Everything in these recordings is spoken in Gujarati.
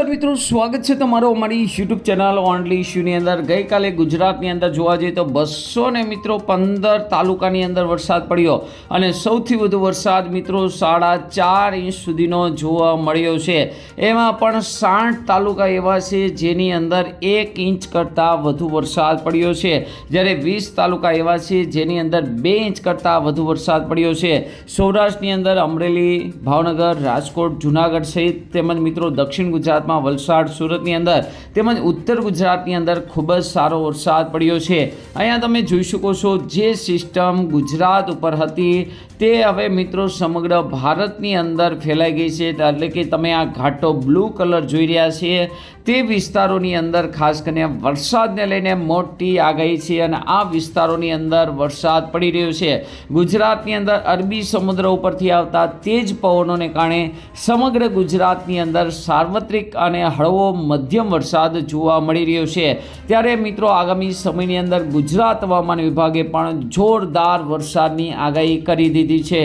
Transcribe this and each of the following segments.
નમસ્કાર મિત્રો, સ્વાગત છે તમારો અમારી યુટ્યુબ ચેનલ ઓનલી ઇશ્યુની અંદર. ગઈકાલે ગુજરાતની અંદર જોવા જઈએ તો બસો ને મિત્રો પંદર તાલુકાની અંદર વરસાદ પડ્યો અને સૌથી વધુ વરસાદ મિત્રો સાડા ચાર ઇંચ સુધીનો જોવા મળ્યો છે. એમાં પણ સાઠ તાલુકા એવા છે જેની અંદર એક ઇંચ કરતાં વધુ વરસાદ પડ્યો છે. જ્યારે વીસ તાલુકા એવા છે જેની અંદર બે ઇંચ કરતાં વધુ વરસાદ પડ્યો છે. સૌરાષ્ટ્રની અંદર અમરેલી, ભાવનગર, રાજકોટ, જુનાગઢ સહિત તેમજ મિત્રો દક્ષિણ ગુજરાતમાં વલસાડ, સુરતની અંદર તેમજ ઉત્તર ગુજરાતની અંદર ખૂબ જ સારો વરસાદ પડ્યો છે. અહીંયા તમે જોઈ શકો છો જે સિસ્ટમ ગુજરાત ઉપર હતી તે હવે મિત્રો સમગ્ર ભારતની અંદર ફેલાઈ ગઈ છે. એટલે કે તમે આ ઘાટો બ્લુ કલર જોઈ રહ્યા છીએ. તે વિસ્તારોની અંદર, ખાસ કરીને વરસાદને લઈને મોટી આગાહી છે અને આ વિસ્તારોની અંદર વરસાદ પડી રહ્યો છે. ગુજરાતની અંદર અરબી સમુદ્ર ઉપરથી આવતા તેજ પવનોને કારણે સમગ્ર ગુજરાતની અંદર સાર્વત્રિક અને હળવો મધ્યમ વરસાદ જોવા મળી રહ્યો છે. ત્યારે મિત્રો, આગામી સમયની અંદર ગુજરાત હવામાન વિભાગે પણ જોરદાર વરસાદની આગાહી કરી દીધી છે.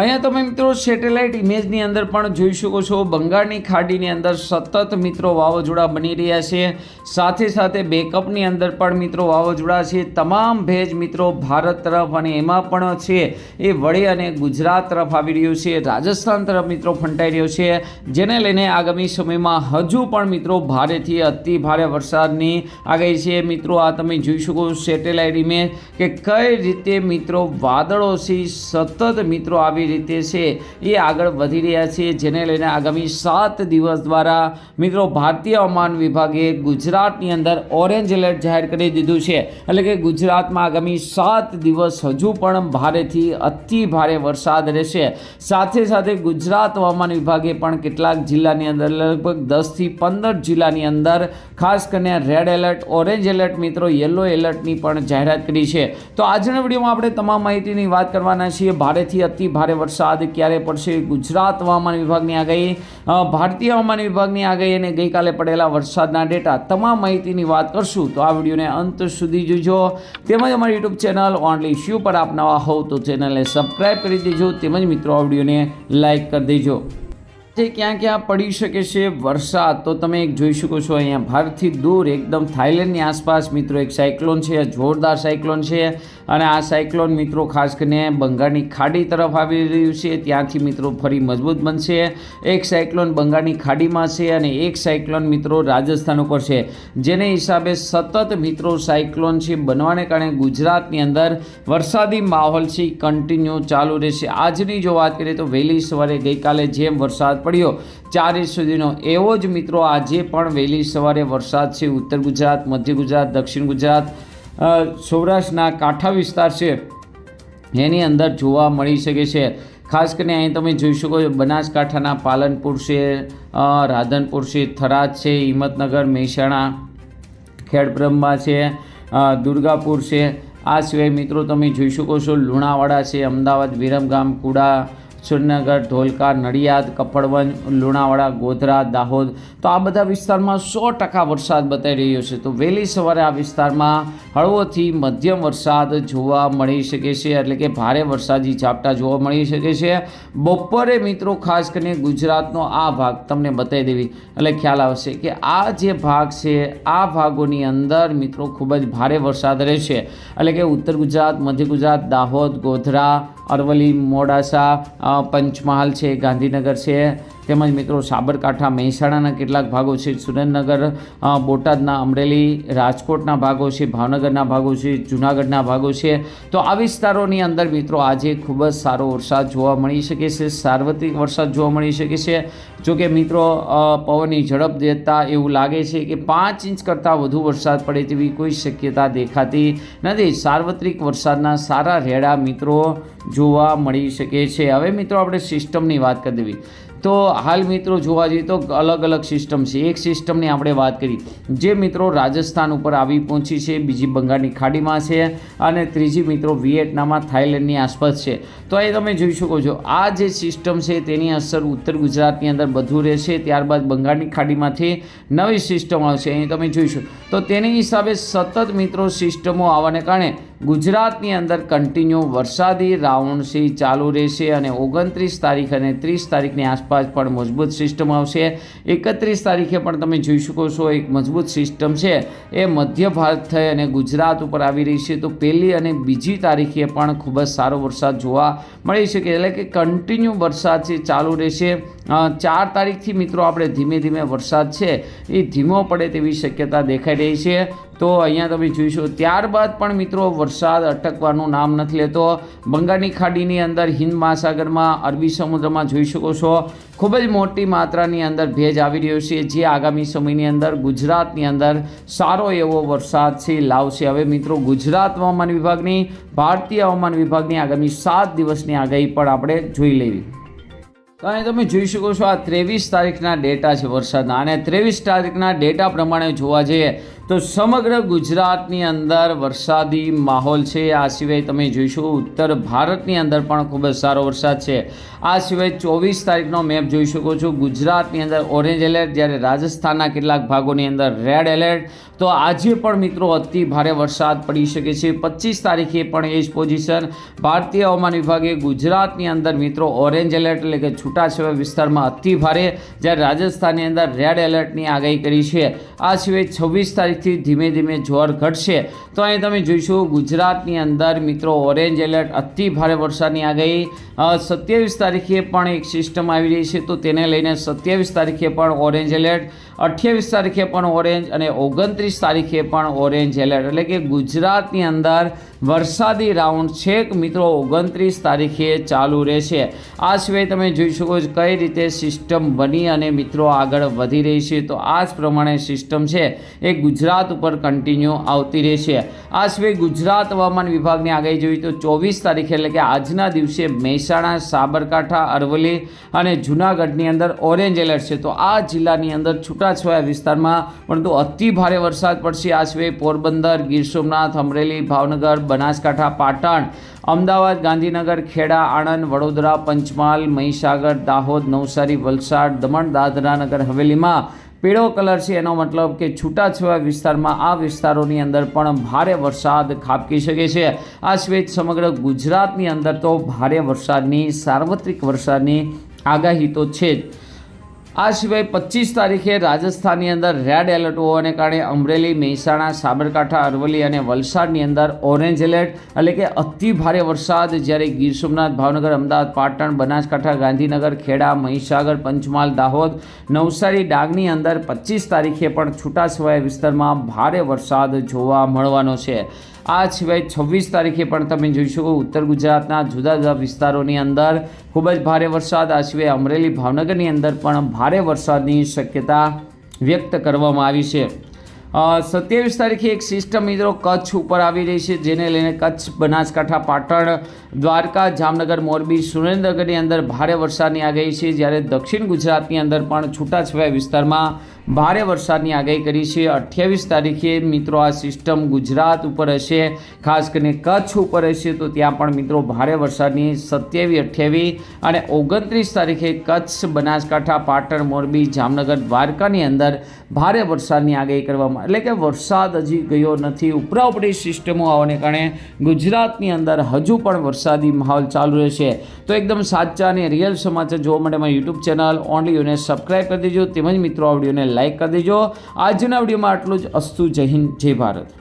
અહીંયા તમે મિત્રો સેટેલાઇટ ઇમેજની અંદર પણ જોઈ શકો છો. બંગાળની ખાડીની અંદર સતત મિત્રો વાવાઝોડા બની રહ્યા છે. સાથે સાથે બેકઅપની અંદર પણ મિત્રો વાવાઝોડા છે. તમામ ભેજ મિત્રો ભારત તરફ અને એમાં પણ છે. એ વળી અને ગુજરાત તરફ આવી રહ્યું છે. રાજસ્થાન તરફ મિત્રો ફંટાઈ રહ્યો છે. જેને લઈને આગામી સમયમાં હજુ પણ મિત્રો ભારેથી અતિ ભારે વરસાદની આગાહી છે. મિત્રો, આ તમે જોઈ શકો સેટેલાઇટ ઇમેજ કે કઈ રીતે મિત્રો વાદળો છે સતત મિત્રો આવી રીતે છે. એ આગળ વધી રહ્યા છે, જેને લઈને આગામી સાત દિવસ દ્વારા મિત્રો ભારતીય હવામાન વિભાગે ગુજરાતની અંદર ઓરેન્જ એલર્ટ જાહેર કરી દીધું છે. એટલે કે ગુજરાતમાં આગામી સાત દિવસ હજુ પણ ભારેથી અતિ ભારે વરસાદ રહેશે. સાથે સાથે ગુજરાત હવામાન વિભાગે પણ કેટલાક જિલ્લાની અંદર લગભગ દસથી પંદર જિલ્લાની અંદર ખાસ કરીને રેડ એલર્ટ, ઓરેન્જ એલર્ટ મિત્રો, યલો એલર્ટની પણ જાહેરાત કરી છે. તો આજના વિડીયોમાં આપણે તમામ માહિતીની વાત કરવાના છીએ. ભારેથી અતિ ભારે વરસાદ, ક્યારે પડશે ગુજરાત હવામાન વિભાગની આગાહી ભારતીય હવામાન વિભાગની આગાહી અને ગઈકાલે પડેલા વરસાદના ડેટા તમામ માહિતીની વાત કરશું. તો આ વિડીયોને અંત સુધી જોજો. તેમજ અમારી યુટ્યુબ ચેનલ ઓનલી શ્યુ પર આપ નવા હોવ તો ચેનલને સબસ્ક્રાઈબ કરી દેજો. તેમજ મિત્રો, આ વિડીયોને લાઇક કરી દેજો. જે ક્યાં ક્યાં પડી શકે છે વરસાદ, તો તમે એક જોઈ શકો છો અહીંયા. ભારતથી દૂર, એકદમ થાઈલેન્ડની આસપાસ મિત્રો, એક સાયક્લોન છે જોરદાર સાયક્લોન છે. અને આ સાયક્લોન મિત્રો ખાસ કરીને બંગાળની ખાડી તરફ આવી રહ્યું છે. ત્યાંથી મિત્રો ફરી મજબૂત બનશે. એક સાયક્લોન બંગાળની ખાડીમાં છે અને એક સાયક્લોન મિત્રો રાજસ્થાન ઉપર છે. જેને હિસાબે સતત મિત્રો સાયક્લોન છે બનવાને કારણે ગુજરાતની અંદર વરસાદી માહોલ છે કન્ટિન્યુ ચાલુ રહેશે. આજની જો વાત કરીએ તો વહેલી સવારે ગઈકાલે જેમ વરસાદ પડ્યો ચાર સુધીનો એવો જ મિત્રો આજે પણ વહેલી સવારે વરસાદ છે. ઉત્તર ગુજરાત, મધ્ય ગુજરાત, દક્ષિણ ગુજરાત સૌરાષ્ટ્રના કાંઠા વિસ્તાર છે. એની અંદર જોવા મળી શકે છે. ખાસ કરીને અહીં તમે જોઈ શકો છો, બનાસકાંઠાના પાલનપુર છે રાધનપુર છે, થરાદ છે, હિંમતનગર, મહેસાણા, ખેડબ્રહ્મા છે દુર્ગાપુર છે. આ સિવાય મિત્રો તમે જોઈ શકો છો, લુણાવાડા છે, અમદાવાદ, વિરમગામ, કુડા સુરનગર ધોલકા, નડિયાદ, કપડવંજ, લુણાવાડા, ગોધરા, દાહોદ. તો આ બધા વિસ્તારમાં સો ટકા વરસાદ બતાવી રહ્યો છે. તો વહેલી સવારે આ વિસ્તારમાં હળવોથી મધ્યમ વરસાદ જોવા મળી શકે છે. એટલે કે ભારે વરસાદી ઝાપટા જોવા મળી શકે છે. બપોરે મિત્રો, ખાસ કરીને ગુજરાતનો આ ભાગ તમને બતાવી દેવી. એટલે ખ્યાલ આવશે કે આ જે ભાગ છે, આ ભાગોની અંદર મિત્રો ખૂબ જ ભારે વરસાદ રહેશે. એટલે કે ઉત્તર ગુજરાત, મધ્ય ગુજરાત, દાહોદ, ગોધરા અરવલ્લી મોડાસા પંચમહાલ છે ગાંધીનગર છે. તેમજ મિત્રો સાબરકાંઠા, મહેસાણાના કેટલાક ભાગો છે, સુરેન્દ્રનગર બોટાદના, અમરેલી, રાજકોટના ભાગો છે, ભાવનગરના ભાગો છે, જૂનાગઢના ભાગો છે. તો આ વિસ્તારોની અંદર મિત્રો આજે ખૂબ જ સારો વરસાદ જોવા મળી શકે છે, સાર્વત્રિક વરસાદ જોવા મળી શકે છે. જોકે મિત્રો પવનની ઝડપ દેતા એવું લાગે છે કે પાંચ ઇંચ કરતાં વધુ વરસાદ પડે તેવી કોઈ શક્યતા દેખાતી નથી. સાર્વત્રિક વરસાદના સારા રેડા મિત્રો જોવા મળી શકે છે. હવે મિત્રો આપણે સિસ્ટમની વાત કરી દેવી. તો હાલ મિત્રો જોવા જઈએ તો અલગ અલગ સિસ્ટમ છે. એક સિસ્ટમની આપણે વાત કરી. જે મિત્રો રાજસ્થાન ઉપર આવી પહોંચી છે, બીજી બંગાળની ખાડીમાં છે અને ત્રીજી મિત્રો વિયેટનામમાં થાઈલેન્ડની આસપાસ છે. તો એ તમે જોઈ શકો છો. આ જે સિસ્ટમ છે તેની અસર ઉત્તર ગુજરાતની અંદર બધું રહેશે. ત્યારબાદ બંગાળની ખાડીમાંથી નવી સિસ્ટમ આવશે. અહીં તમે જોઈશો તો તેની હિસાબે સતત મિત્રો સિસ્ટમો આવવાને કારણે ગુજરાતની અંદર કન્ટિન્યુ વરસાદી રાઉન્ડ સી ચાલુ રહેશે અને ઓગણત્રીસ તારીખ અને ત્રીસ તારીખની આસપાસ પણ મજબૂત સિસ્ટમ આવશે. એકત્રીસ તારીખે પણ તમે જોઈ શકો છો એક મજબૂત સિસ્ટમ છે. એ મધ્ય ભારત થઈ અને ગુજરાત ઉપર આવી રહી છે. તો પહેલી અને બીજી તારીખે પણ ખૂબ જ સારો વરસાદ જોવા મળી શકે. એટલે કે કન્ટિન્યુ વરસાદ છે ચાલુ રહેશે. ચાર તારીખથી મિત્રો આપણે ધીમે ધીમે વરસાદ છે. એ ધીમો પડે તેવી શક્યતા દેખાઈ રહી છે. તો અહીંયા તમે જોઈશો, ત્યારબાદ પણ મિત્રો વરસાદ અટકવાનું નામ નથી લેતો. બંગાળની ખાડીની અંદર હિન્દ મહાસાગરમાં અરબી સમુદ્રમાં જોઈ શકો છો. ખૂબ જ મોટી માત્રાની અંદર ભેજ આવી રહ્યો છે, જે આગામી સમયની અંદર ગુજરાતની અંદર સારો એવો વરસાદ છે લાવશે. હવે મિત્રો ગુજરાત હવામાન વિભાગની, ભારતીય હવામાન વિભાગની આગામી સાત દિવસની આગાહી પણ આપણે જોઈ લેવી. તો અહીં તમે જોઈ શકો છો આ ત્રેવીસ તારીખના ડેટા છે વરસાદના. અને ત્રેવીસ તારીખના ડેટા પ્રમાણે જોવા જઈએ તો સમગ્ર ગુજરાતની અંદર વરસાદી માહોલ છે. આ સિવાય તમે જોઈશો, ઉત્તર ભારતની અંદર પણ ખૂબ જ સારો વરસાદ છે. આ સિવાય ચોવીસ તારીખનો મેપ જોઈ શકો છો. ગુજરાતની અંદર ઓરેન્જ એલર્ટ, જ્યારે રાજસ્થાનના કેટલાક ભાગોની અંદર રેડ એલર્ટ. તો આજે પણ મિત્રો અતિ ભારે વરસાદ પડી શકે છે. પચીસ તારીખે પણ એ જ પોઝિશન. ભારતીય હવામાન વિભાગે ગુજરાતની અંદર મિત્રો ઓરેન્જ એલર્ટ, એટલે કે છૂટાછવાયા વિસ્તારમાં અતિ ભારે, જ્યારે રાજસ્થાનની અંદર રેડ એલર્ટની આગાહી કરી છે. આ સિવાય છવ્વીસ તારીખથી ધીમે ધીમે જોર ઘટશે. તો અહીં તમે જોઈશું ગુજરાતની અંદર મિત્રો ઓરેન્જ એલર્ટ અતિ ભારે વરસાદની આગાહી. સત્યાવીસ તારીખે પણ એક સિસ્ટમ આવી રહી છે, તો તેને લઈને સત્યાવીસ તારીખે પણ ઓરેન્જ એલર્ટ અઠ્યાવીસ તારીખે પણ ઓરેન્જ અને ઓગણત્રીસ તારીખે પણ ઓરેન્જ એલર્ટ. એટલે કે ગુજરાતની અંદર વરસાદી રાઉન્ડ છેક મિત્રો, ઓગણત્રીસ તારીખે ચાલુ રહેશે. આ સિવાય તમે જોઈ શકો છો કઈ રીતે સિસ્ટમ બની અને મિત્રો આગળ વધી રહી છે. તો આ જ પ્રમાણે સિસ્ટમ છે. એ ગુજરાત ઉપર કન્ટિન્યુ આવતી રહેશે. આ સિવાય ગુજરાત હવામાન વિભાગની આગાહી જોઈએ તો ચોવીસ તારીખે, એટલે કે આજના દિવસે મહેસાણા, સાબરકાંઠા, અરવલ્લી અને જૂનાગઢની અંદર ઓરેન્જ એલર્ટ છે. તો આ જિલ્લાની અંદર છૂટાછવાયા વિસ્તારમાં, પરંતુ અતિ ભારે વરસાદ પડશે આ સિવાય પોરબંદર, ગીર સોમનાથ, અમરેલી, ભાવનગર, બનાસકાંઠા, પાટણ, અમદાવાદ, ગાંધીનગર, ખેડા, આણંદ, વડોદરા, પંચમહાલ, મહીસાગર, દાહોદ, નવસારી, વલસાડ, દમણ, દાદરા નગર, હવેલીમાં પીળો કલર છે. એનો મતલબ કે છૂટાછવાયા વિસ્તારમાં આ વિસ્તારોની અંદર પણ ભારે વરસાદ ખાબકી શકે છે. આ સિવાય સમગ્ર ગુજરાતની અંદર તો ભારે વરસાદની, સાર્વત્રિક વરસાદની આગાહી તો છે જ. આ સિવાય પચીસ તારીખે રાજસ્થાનની અંદર રેડ એલર્ટ હોવાને કારણે અમરેલી, મહેસાણા, સાબરકાંઠા, અરવલ્લી અને વલસાડની અંદર ઓરેન્જ એલર્ટ. એટલે કે અતિ ભારે વરસાદ જ્યારે ગીર સોમનાથ, ભાવનગર, અમદાવાદ, પાટણ, બનાસકાંઠા, ગાંધીનગર, ખેડા, મહીસાગર, પંચમહાલ, દાહોદ, નવસારી, ડાંગની અંદર પચીસ તારીખે પણ છૂટાછવાયા વિસ્તારમાં ભારે વરસાદ જોવા મળવાનો છે. આ સિવાય છવ્વીસ તારીખે પણ તમે જોઈ શકો ઉત્તર ગુજરાતના જુદા જુદા વિસ્તારોની અંદર ખૂબ જ ભારે વરસાદ. આ સિવાય અમરેલી, ભાવનગરની અંદર પણ ભારે વરસાદની શક્યતા વ્યક્ત કરવામાં આવી છે. સત્યાવીસ તારીખે એક સિસ્ટમ મિત્રો કચ્છ ઉપર આવી રહી છે, જેને લઈને કચ્છ બનાસકાંઠા, પાટણ, દ્વારકા, જામનગર, મોરબી, સુરેન્દ્રનગરની અંદર ભારે વરસાદની આગાહી છે. જ્યારે દક્ષિણ ગુજરાતની અંદર પણ છૂટાછવાયા વિસ્તારમાં ભારે વરસાદની આગાહી કરી છે. અઠ્યાવીસ તારીખે મિત્રો આ સિસ્ટમ ગુજરાત ઉપર હશે. ખાસ કરીને કચ્છ ઉપર હશે તો ત્યાં પણ મિત્રો ભારે વરસાદની સત્યાવીસ અઠ્યાવીસ અને ઓગણત્રીસ તારીખે કચ્છ, બનાસકાંઠા, પાટણ, મોરબી, જામનગર, દ્વારકાની અંદર ભારે વરસાદની આગાહી કરવામાં એટલે કે વરસાદ હજી ગયો નથી. ઉપરા ઉપરી સિસ્ટમો આવવાને કારણે ગુજરાતની અંદર હજુ પણ વરસાદી માહોલ ચાલુ રહેશે. તો એકદમ સાચા અને રિયલ સમાચાર જોવા માટે મારી યુટ્યુબ ચેનલ ઓનલી યુને સબસ્ક્રાઈબ કરી દેજો. તેમજ મિત્રો આ વિડીયોને લાઇક કરી દેજો. આજના વિડીયોમાં આટલું જ. અસ્તુ જય હિન્દ જય ભારત.